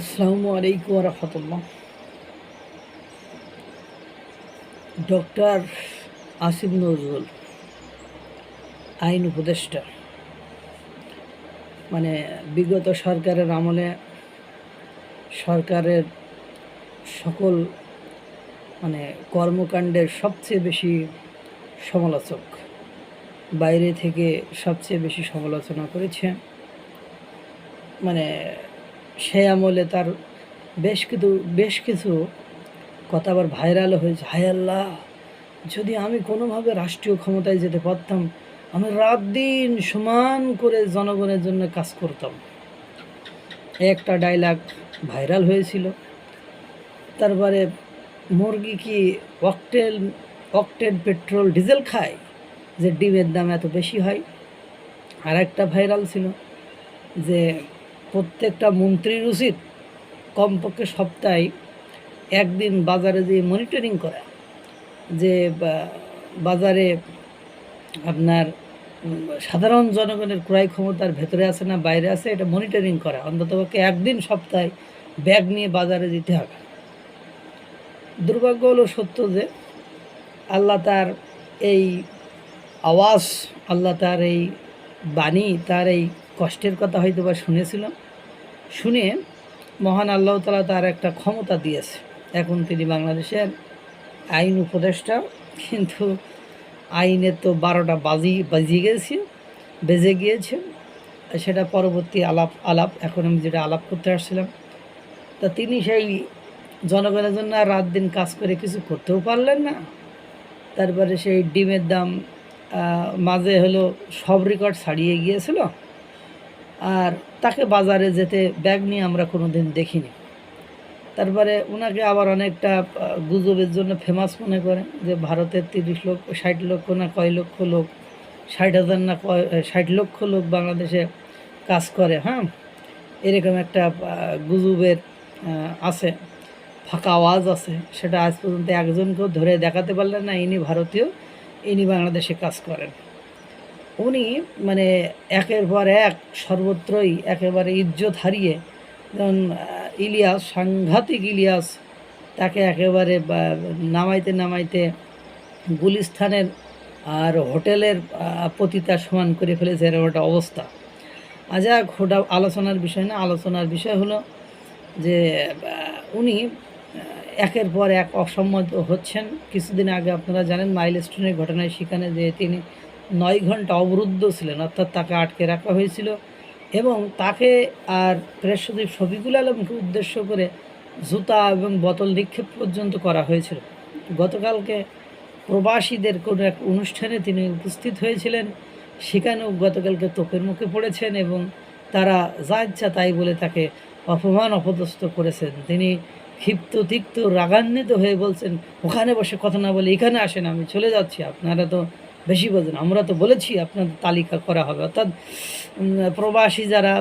আসসালামু আলাইকুম রহমতুল্লাহ ডক্টর আসিফ নজরুল, আইন উপদেষ্টা। মানে বিগত সরকারের আমলে সরকারের সকল মানে কর্মকাণ্ডের সবচেয়ে বেশি সমালোচক, বাইরে থেকে সবচেয়ে বেশি সমালোচনা করেছে। মানে সেই আমলে তার বেশ কিছু বেশ কিছু কথা আবার ভাইরাল হয়েছে। হায় আল্লাহ, যদি আমি কোনোভাবে রাষ্ট্রীয় ক্ষমতায় যেতে পারতাম, আমি রাত দিন সমান করে জনগণের জন্য কাজ করতাম। একটা ডায়লগ ভাইরাল হয়েছিল। তারপরে মুরগি কি অকটেল অকটেন পেট্রোল ডিজেল খায়, যে ডিমের দাম এত বেশি হয়? আর একটা ভাইরাল ছিল যে প্রত্যেকটা মন্ত্রীর উচিত কমপক্ষে সপ্তাহে একদিন বাজারে যেয়ে মনিটরিং করা, যে বাজারে আপনার সাধারণ জনগণের ক্রয় ক্ষমতার ভেতরে আছে না বাইরে আছে, এটা মনিটরিং করা, অন্ততপক্ষে একদিন সপ্তাহে ব্যাগ নিয়ে বাজারে যেতে হবে। দুর্ভাগ্য হলো সত্য যে, আল্লাহ তার এই আওয়াজ, আল্লাহ তার এই বাণী, তার এই কষ্টের কথা হয়তো বা শুনেছিল শুনে মহান আল্লাহ তালা তার একটা ক্ষমতা দিয়েছে। এখন তিনি বাংলাদেশের আইন উপদেষ্টা, কিন্তু আইনের তো বারোটা বাজি বাজিয়ে গেছে, বেজে গিয়েছে। সেটা পরবর্তী আলাপ আলাপ, এখন আমি যেটা আলাপ করতে আসছিলাম। তা তিনি সেই জনগণের জন্য রাত দিন কাজ করে কিছু করতেও পারলেন না। তারপরে সেই ডিমের দাম মাঝে হলো সব রেকর্ড ছাড়িয়ে গিয়েছিল। আর তাকে বাজারে যেতে ব্যাগ নিয়ে আমরা কোনো দিন দেখিনি। তারপরে ওনাকে আবার অনেকটা গুজবের জন্য ফেমাস মনে করে যে ভারতের তিরিশ লক্ষ, ষাট লক্ষ না কয় লক্ষ লোক, ষাট হাজার না কয় ষাট লক্ষ লোক বাংলাদেশে কাজ করে হ্যাঁ? এরকম একটা গুজবের আছে, ফাঁকা আওয়াজ আছে, সেটা আজ পর্যন্ত একজনকেও ধরে দেখাতে পারলেন না, ইনি ভারতীয়, ইনি বাংলাদেশে কাজ করেন। উনি মানে একের পর এক সর্বত্রই একেবারে ইজ্জত হারিয়ে যেমন ইলিয়াস, সাংঘাতিক ইলিয়াস, তাকে একেবারে নামাইতে নামাইতে গুলিস্থানের আর হোটেলের পতিতা সমান করে ফেলেছে, এরকম একটা অবস্থা। আজ ওটা আলোচনার বিষয় না, আলোচনার বিষয় হলো যে উনি একের পর এক অসম্মত হচ্ছেন। কিছুদিন আগে আপনারা জানেন, মাইলস্টোনের ঘটনায় সেখানে যে তিনি নয় ঘণ্টা অবরুদ্ধ ছিলেন, অর্থাৎ তাকে আটকে রাখা হয়েছিল এবং তাকে আর প্রেস সচিব শফিকুল আলমকে উদ্দেশ্য করে জুতা এবং বোতল নিক্ষেপ পর্যন্ত করা হয়েছিল। গতকালকে প্রবাসীদের কোনো এক অনুষ্ঠানে তিনি উপস্থিত হয়েছিলেন। সেখানেও গতকালকে তোপের মুখে পড়েছেন এবং তারা যা ইচ্ছা তাই বলে তাকে অপমান অপদস্থ করেছেন। তিনি ক্ষিপ্ত, তিক্ত, রাগান্বিত হয়ে বলছেন, ওখানে বসে কথা না বলে এখানে আসেন, আমি চলে যাচ্ছি। আপনারা তো বেশি বোঝেন আমরা তো বলেছি আপনাদের তালিকা করা হবে। অর্থাৎ প্রবাসী যারা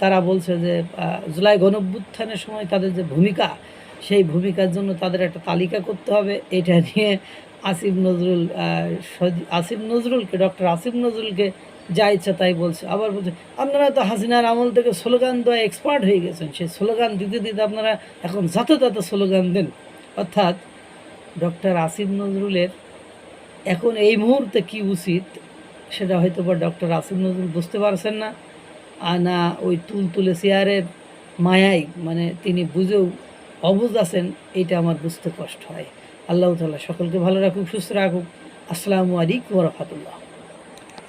তারা বলছে যে জুলাই গণভ্যুত্থানের সময় তাদের যে ভূমিকা, সেই ভূমিকার জন্য তাদের একটা তালিকা করতে হবে। এটা নিয়ে আসিফ নজরুল আসিফ নজরুলকে, ডক্টর আসিফ নজরুলকে যা ইচ্ছা তাই বলছে। আবার বলছে, আপনারা তো হাসিনার আমল থেকে স্লোগান দেওয়া এক্সপার্ট হয়ে গেছেন। সেই স্লোগান দিতে দিতে আপনারা এখন যত তত স্লোগান দেন। অর্থাৎ, ডক্টর আসিফ নজরুলের এখন এই মুহূর্তে কি উচিত সেটা হয়তো বা ডক্টর আসিফ নজরুল বুঝতে পারছেন না। আর না ওই তুল তুলে চেয়ারের মায়াই মানে তিনি বুঝেও অবুজ আছেন, এটা আমার বুঝতে কষ্ট হয়। আল্লাহ তালা সকলকে ভালো রাখুক, সুস্থ রাখুক। আসসালামু আলাইকুম রহমতুল্লাহ।